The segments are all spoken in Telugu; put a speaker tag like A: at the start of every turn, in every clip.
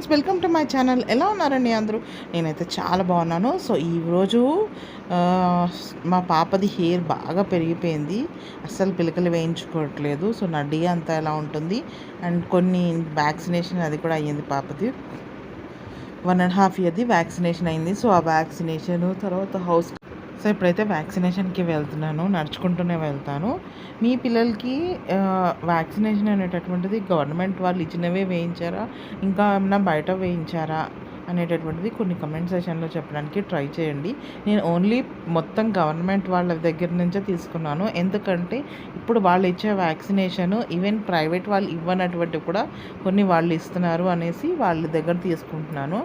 A: Friends welcome to my channel. ఎలా ఉన్నారండి అందరూ? నేనైతే చాలా బాగున్నాను. సో ఈరోజు మా పాపది హెయిర్ బాగా పెరిగిపోయింది. అస్సలు పిలకలు వేయించుకోవట్లేదు. సో నడి అంతా ఎలా ఉంటుంది? అండ్ కొన్ని వ్యాక్సినేషన్ అది కూడా అయ్యింది పాపది. వన్ అండ్ హాఫ్ ఇయర్ది వ్యాక్సినేషన్ అయింది. సో ఆ వ్యాక్సినేషన్ తర్వాత హౌస్ సో ఇప్పుడైతే వ్యాక్సినేషన్కి వెళ్తున్నాను నడుచుకుంటూనే వెళ్తాను. మీ పిల్లలకి వ్యాక్సినేషన్ అనేటటువంటిది గవర్నమెంట్ వాళ్ళు ఇచ్చినవే వేయించారా? ఇంకా ఏమన్నా బయట వేయించారా? అనేటటువంటిది కొన్ని కమెంట్ సెషన్లో చెప్పడానికి ట్రై చేయండి. నేను ఓన్లీ మొత్తం గవర్నమెంట్ వాళ్ళ దగ్గర నుంచే తీసుకున్నాను. ఎందుకంటే ఇప్పుడు వాళ్ళు ఇచ్చే వ్యాక్సినేషన్ ఈవెన్ ప్రైవేట్ వాళ్ళు ఇవ్వనటువంటి కూడా కొన్ని వాళ్ళు ఇస్తున్నారు అనేసి వాళ్ళ దగ్గర తీసుకుంటున్నాను.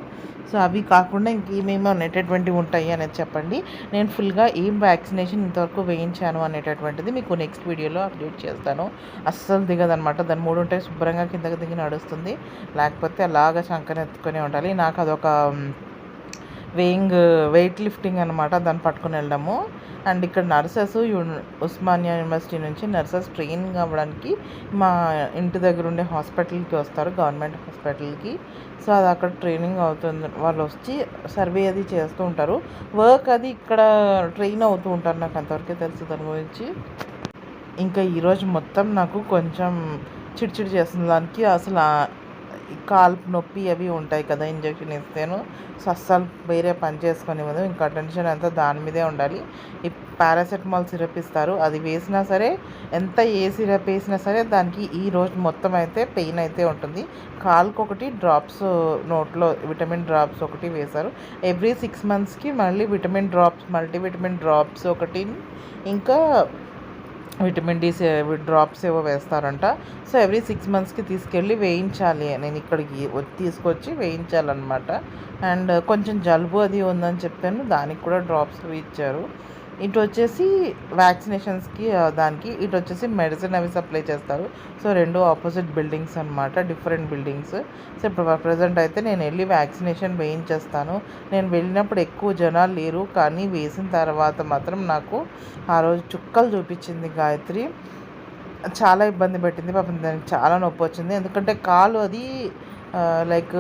A: సో అవి కాకుండా ఇంకేమేమి అనేటటువంటివి ఉంటాయి అనేది చెప్పండి. నేను ఫుల్గా ఏం వ్యాక్సినేషన్ ఇంతవరకు వేయించాను అనేటటువంటిది మీకు నెక్స్ట్ వీడియోలో అప్డేట్ చేస్తాను. అస్సలు దిగదనమాట. దాని మూడు ఉంటే శుభ్రంగా కిందకి దిగి నడుస్తుంది. లేకపోతే అలాగ శంకనెత్తుకొని ఉండాలి. నాకు అదొక వేయింగ్ వెయిట్ లిఫ్టింగ్ అనమాట దాన్ని పట్టుకుని వెళ్ళడము. అండ్ ఇక్కడ నర్సెస్ ఉస్మానియా యూనివర్సిటీ నుంచి నర్సెస్ ట్రైన్ అవ్వడానికి మా ఇంటి దగ్గర ఉండే హాస్పిటల్కి వస్తారు గవర్నమెంట్ హాస్పిటల్కి. సో అది అక్కడ ట్రైనింగ్ అవుతుంది వాళ్ళు వచ్చి సర్వే అది చేస్తూ ఉంటారు. వర్క్ అది ఇక్కడ ట్రైన్ అవుతూ ఉంటారు నాకు అంతవరకే తెలుసు దాని గురించి. ఇంకా ఈరోజు మొత్తం నాకు కొంచెం చిడిచిడి చేస్తుంది. దానికి అసలు కాల్పు నొప్పి అవి ఉంటాయి కదా ఇంజక్షన్ ఇస్తేను సో అస్సలు వేరే పని చేసుకొని ఇవ్వదు ఇంకా అటెన్షన్ అంతా దాని మీదే ఉండాలి. ఈ పారాసెటమాల్ సిరప్ ఇస్తారు. అది వేసినా సరే ఎంత ఏ సిరప్ వేసినా సరే దానికి ఈ రోజు మొత్తం అయితే పెయిన్ అయితే ఉంటుంది. కాలుకి ఒకటి డ్రాప్స్ నోట్లో విటమిన్ డ్రాప్స్ ఒకటి వేశారు. ఎవ్రీ సిక్స్ మంత్స్కి మళ్ళీ vitamin drops multi vitamin drops ఒకటి. ఇంకా విటమిన్ డి డ్రాప్స్ ఏవో వేస్తారంట. సో ఎవ్రీ సిక్స్ మంత్స్కి తీసుకెళ్ళి వేయించాలి. నేను ఇక్కడికి తీసుకొచ్చి వేయించాలన్నమాట. అండ్ కొంచెం జలుబు అది ఉందని చెప్పాను. దానికి కూడా డ్రాప్స్ ఇచ్చారు. ఇటు వచ్చేసి వ్యాక్సినేషన్స్కి దానికి ఇటు వచ్చేసి మెడిసిన్ అవి సప్లై చేస్తారు. సో రెండు ఆపోజిట్ బిల్డింగ్స్ అనమాట డిఫరెంట్ బిల్డింగ్స్. సో ఇప్పుడు ప్రజెంట్ అయితే నేను వెళ్ళి వ్యాక్సినేషన్ వేయించేస్తాను. నేను వెళ్ళినప్పుడు ఎక్కువ జనాలు లేరు కానీ వేసిన తర్వాత మాత్రం నాకు ఆ రోజు చుక్కలు చూపించింది గాయత్రి. చాలా ఇబ్బంది పెట్టింది పాపం దానికి చాలా నొప్పి వచ్చింది. ఎందుకంటే కాలు అది లైక్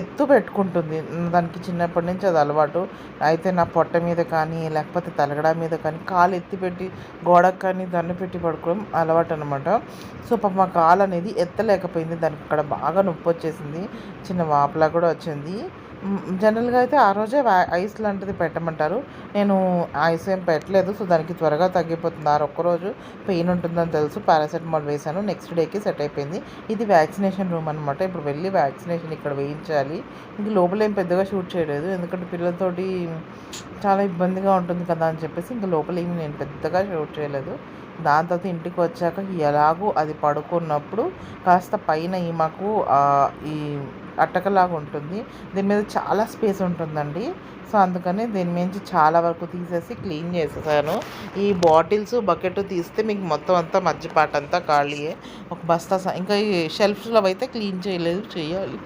A: ఎత్తు పెట్టుకుంటుంది. దానికి చిన్నప్పటి నుంచి అది అలవాటు. అయితే నా పొట్ట మీద కానీ లేకపోతే తలగడ మీద కానీ కాలు ఎత్తి పెట్టి గోడకు కానీ దన్ను పెట్టి పడుకోవడం అలవాటు అనమాట సో పాప మా కాలు అనేది ఎత్తలేకపోయింది. దానికి అక్కడ బాగా నొప్పి వచ్చేసింది. చిన్న వాపలా కూడా వచ్చింది. జనరల్గా అయితే ఆ రోజే ఐస్ లాంటిది పెట్టమంటారు. నేను ఐస్ ఏం పెట్టలేదు సో దానికి త్వరగా తగ్గిపోతుంది. ఆ ఒక్కరోజు పెయిన్ ఉంటుందని తెలుసు. పారాసెటమాల్ వేశాను. నెక్స్ట్ డేకి సెట్ అయిపోయింది. ఇది వ్యాక్సినేషన్ రూమ్ అనమాట ఇప్పుడు వెళ్ళి వ్యాక్సినేషన్ ఇక్కడ వేయించాలి. ఇంక లోపల ఏం పెద్దగా షూట్ చేయలేదు. ఎందుకంటే పిల్లలతోటి చాలా ఇబ్బందిగా ఉంటుంది కదా అని చెప్పేసి ఇంక లోపల ఏమి నేను పెద్దగా షూట్ చేయలేదు. దాని తర్వాత ఇంటికి వచ్చాక ఎలాగో అది పడుకున్నప్పుడు కాస్త పైన ఈ మాకు ఈ అట్టకలాగా ఉంటుంది. దీని మీద చాలా స్పేస్ ఉంటుందండి. సో అందుకని దీని నుంచి చాలా వరకు తీసేసి క్లీన్ చేసేసాను. ఈ బాటిల్స్ బకెట్ తీస్తే మీకు మొత్తం అంతా మధ్యపాట అంతా ఖాళీయే. ఒక బస్తా ఇంకా ఈ షెల్ఫ్స్లో అయితే క్లీన్ చేయలేదు చేయాలి.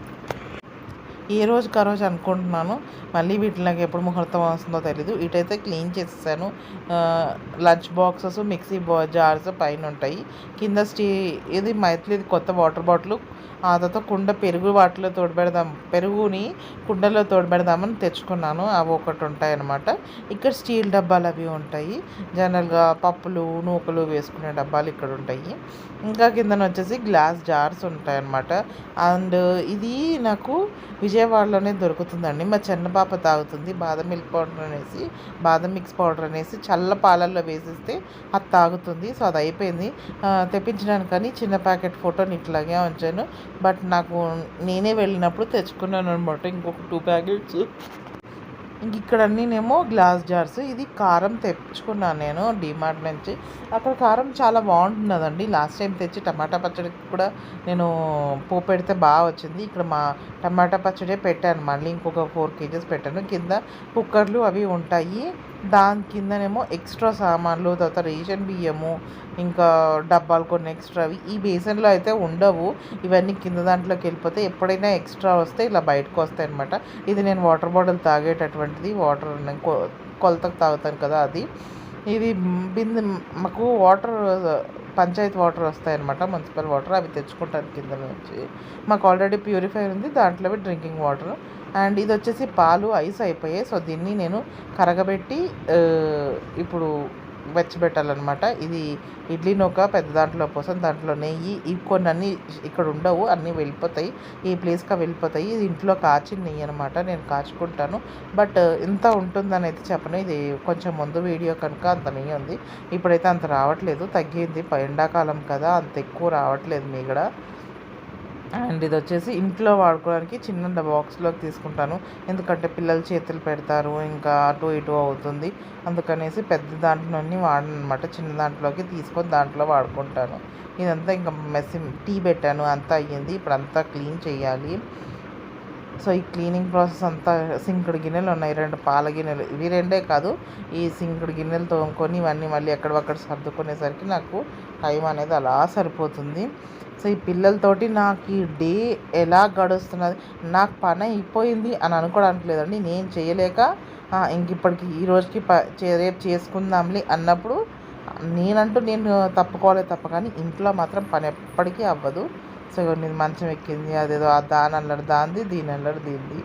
A: ఏ రోజుకి ఆ రోజు అనుకుంటున్నాను. మళ్ళీ వీటిలోకి ఎప్పుడు ముహూర్తం వస్తుందో తెలీదు. ఇటైతే క్లీన్ చేసేసాను. లంచ్ బాక్సెస్ మిక్సీ బా జార్స్ పైన ఉంటాయి. కింద స్టీ ఇది మైత్లీది కొత్త వాటర్ బాటిల్. ఆ తర్వాత కుండ పెరుగు వాటిలో తోడబెడదాం పెరుగుని కుండలో తోడబెడదామని తెచ్చుకున్నాను. అవి ఒకటి ఉంటాయి అన్నమాట ఇక్కడ స్టీల్ డబ్బాలు అవి ఉంటాయి. జనరల్గా పప్పులు నూకలు వేసుకునే డబ్బాలు ఇక్కడ ఉంటాయి. ఇంకా కిందన వచ్చేసి గ్లాస్ జార్స్ ఉంటాయి అన్నమాట అండ్ ఇది నాకు విజయ విజయవాడలోనే దొరుకుతుందండి. మా చిన్న పాప తాగుతుంది. బాదం మిల్క్ పౌడర్ అనేసి బాదం మిక్స్ పౌడర్ అనేసి చల్ల పాలల్లో వేసేస్తే అది తాగుతుంది. సో అది అయిపోయింది. తెప్పించినాను కానీ చిన్న ప్యాకెట్ ఫోటోని ఇట్లాగే ఉంచాను. బట్ నాకు నేనే వెళ్ళినప్పుడు తెచ్చుకున్నాను అనమాట ఇంకొక టూ ప్యాకెట్స్. ఇంక ఇక్కడ అన్నీనేమో గ్లాస్ జార్స్. ఇది కారం తెచ్చుకున్నాను నేను డిమార్ట్ నుంచి. అక్కడ కారం చాలా బాగుంటున్నదండి లాస్ట్ టైం తెచ్చి టమాటా పచ్చడికి కూడా నేను పోపు పెడితే బాగా వచ్చింది. ఇక్కడ మా టమాటా పచ్చడే పెట్టాను. మళ్ళీ ఇంకొక ఫోర్ కేజెస్ పెట్టాను. కింద కుక్కర్లు అవి ఉంటాయి. దాని కిందనేమో ఎక్స్ట్రా సామాన్లు తర్వాత రేషన్ బియ్యము ఇంకా డబ్బాలు కొన్ని ఎక్స్ట్రా అవి. ఈ బేసన్లో అయితే ఉండవు. ఇవన్నీ కింద దాంట్లోకి వెళ్ళిపోతే ఎప్పుడైనా ఎక్స్ట్రా వస్తే ఇలా బయటకు వస్తాయి అనమాట ఇది నేను వాటర్ బాటిల్ తాగేటటువంటి లాంటిది వాటర్ నేను కొ- కొలతకు తాగుతాను కదా అది. ఇది బిందె మాకు వాటర్ పంచాయతీ వాటర్ వస్తాయన్నమాట మున్సిపల్ వాటర్ అవి తెచ్చుకుంటాను కింద నుంచి. మాకు ఆల్రెడీ ప్యూరిఫైర్ ఉంది దాంట్లో డ్రింకింగ్ వాటర్ అండ్ ఇది వచ్చేసి పాలు ఐస్ అయిపోయాయి. సో దీన్ని నేను కరగబెట్టి ఇప్పుడు వెచ్చబెట్టాలన్నమాట ఇది ఇడ్లీ నూక పెద్ద దాంట్లో కోసం దాంట్లో నెయ్యి ఇవి కొన్ని అన్నీ ఇక్కడ ఉండవు అన్నీ వెళ్ళిపోతాయి. ఈ ప్లేస్కి వెళ్ళిపోతాయి. ఇది ఇంట్లో కాచిన నెయ్యి అనమాట నేను కాచుకుంటాను. బట్ ఇంత ఉంటుందని అయితే చెప్పను. ఇది కొంచెం ముందు వీడియో కనుక అంత నెయ్యి ఉంది. ఇప్పుడైతే అంత రావట్లేదు. తగ్గింది. ప- ఎండాకాలం కదా అంత ఎక్కువ రావట్లేదు మీ కూడా అండ్ ఇది వచ్చేసి ఇంట్లో వాడుకోవడానికి చిన్న బాక్స్లోకి తీసుకుంటాను. ఎందుకంటే పిల్లలు చేతులు పెడతారు ఇంకా అటు ఇటు అవుతుంది. అందుకనేసి పెద్ద దాంట్లోని వాడను అనమాట చిన్న దాంట్లోకి తీసుకొని దాంట్లో వాడుకుంటాను. ఇదంతా ఇంకా మెస్సి టీ పెట్టాను. అంతా అయ్యింది. ఇప్పుడు అంతా క్లీన్ చేయాలి. సో ఈ క్లీనింగ్ ప్రాసెస్ అంతా సింకుడు గిన్నెలు ఉన్నాయి. రెండు పాల గిన్నెలు. ఇవి రెండే కాదు. ఈ సింకుడు గిన్నెలు తోముకొని ఇవన్నీ మళ్ళీ ఎక్కడొక్కడ సర్దుకునేసరికి నాకు టైం అనేది అలా సరిపోతుంది. సో ఈ పిల్లలతోటి నాకు ఈ డే ఎలా గడుస్తున్నది నాకు పని అయిపోయింది అని అనుకోవడానికి లేదండి. నేను చేయలేక ఇంక ఇప్పటికి ఈ రోజుకి ప రేపు చేసుకుందాంలే అన్నప్పుడు నేనంటూ నేను తప్పుకోవాలి తప్ప కానీ ఇంట్లో మాత్రం పని ఎప్పటికీ అవ్వదు. సో ఇది మంచం ఎక్కింది అదేదో ఆ దాని అల్లరి దాంది దీని అల్లరి దీంది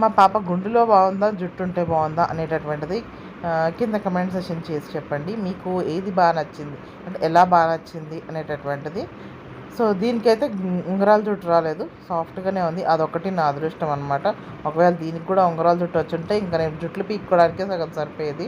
A: మా పాప గుండులో బాగుందా జుట్టు ఉంటే బాగుందా అనేటటువంటిది కింద కమెంట్ సెషన్ చేసి చెప్పండి. మీకు ఏది బాగా నచ్చింది అంటే ఎలా బాగా నచ్చింది అనేటటువంటిది సో దీనికైతే ఉంగరాల జుట్టు రాలేదు. సాఫ్ట్గానే ఉంది. అదొకటి నా అదృష్టం అనమాట ఒకవేళ దీనికి కూడా ఉంగరాల జుట్టు వచ్చుంటే ఇంకా నేను జుట్లు పీక్కోవడానికే సగం సరిపోయేది.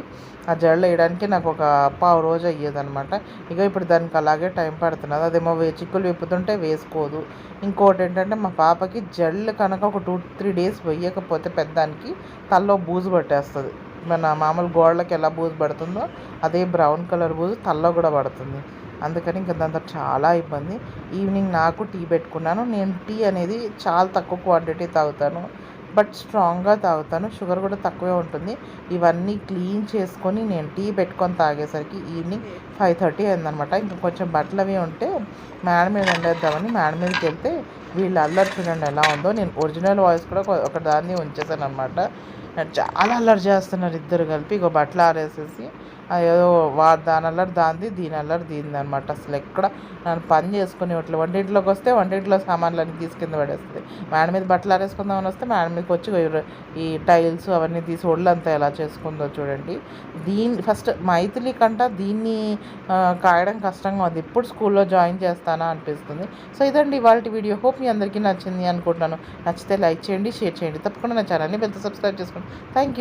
A: ఆ జడలు వేయడానికి నాకు ఒక పావు రోజు అయ్యేది అనమాట ఇక ఇప్పుడు దానికి అలాగే టైం పడుతున్నది. అదేమో చిక్కులు విప్పుతుంటే వేసుకోదు. ఇంకోటి ఏంటంటే మా పాపకి జడలు కనుక ఒక టూ త్రీ డేస్ వేయకపోతే పెద్దానికి తల్లో బూజు పట్టేస్తుంది. మన మామూలు గోడలకి ఎలా బూజు పడుతుందో అదే బ్రౌన్ కలర్ బూజు తల్లో కూడా పడుతుంది. అందుకని ఇంకా దాంతో చాలా ఇబ్బంది. ఈవినింగ్ నాకు టీ పెట్టుకున్నాను. నేను టీ అనేది చాలా తక్కువ క్వాంటిటీ తాగుతాను. బట్ స్ట్రాంగ్గా తాగుతాను. షుగర్ కూడా తక్కువే ఉంటుంది. ఇవన్నీ క్లీన్ చేసుకొని నేను టీ పెట్టుకొని తాగేసరికి ఈవినింగ్ ఫైవ్ థర్టీ అయిందనమాట. ఇంకా కొంచెం బట్టలు అవి ఉంటే మేడం మీద ఉండేద్దామని మేడం మీదకి వెళ్తే వీళ్ళు అల్లరి చూడండి ఎలా ఉందో. నేను ఒరిజినల్ వాయిస్ కూడా ఒక- దాన్ని ఉంచేసాను అనమాట చాలా అల్లరి చేస్తున్నారు ఇద్దరు కలిపి. ఇక బట్టలు ఆరేసేసి ఏదో వా దాని అల్లరి దాంది దీని అల్లరి దీంది అనమాట అసలు ఎక్కడ నన్ను పని చేసుకుని ఇట్లా వంటింట్లోకి వస్తే వంటింట్లో సామాన్లన్నీ తీసి కింద పడేస్తుంది. మేడ మీద బట్టలు ఆరేసుకుందామని వస్తే మేడ మీదకి వచ్చి ఈ టైల్స్ అవన్నీ తీసి ఒళ్ళంతా ఎలా చేసుకుందో చూడండి. దీని ఫస్ట్ మైథిలి కంట దీన్ని కాయడం కష్టంగా ఉంది. ఇప్పుడు స్కూల్లో జాయిన్ చేస్తానా అనిపిస్తుంది. సో ఇదండి ఇవాళ వీడియో. హోప్ మీ అందరికీ నచ్చింది అనుకుంటున్నాను. నచ్చితే లైక్ చేయండి షేర్ చేయండి. తప్పకుండా నా ఛానల్ని పెద్ద సబ్స్క్రైబ్ చేసుకోండి. Thank you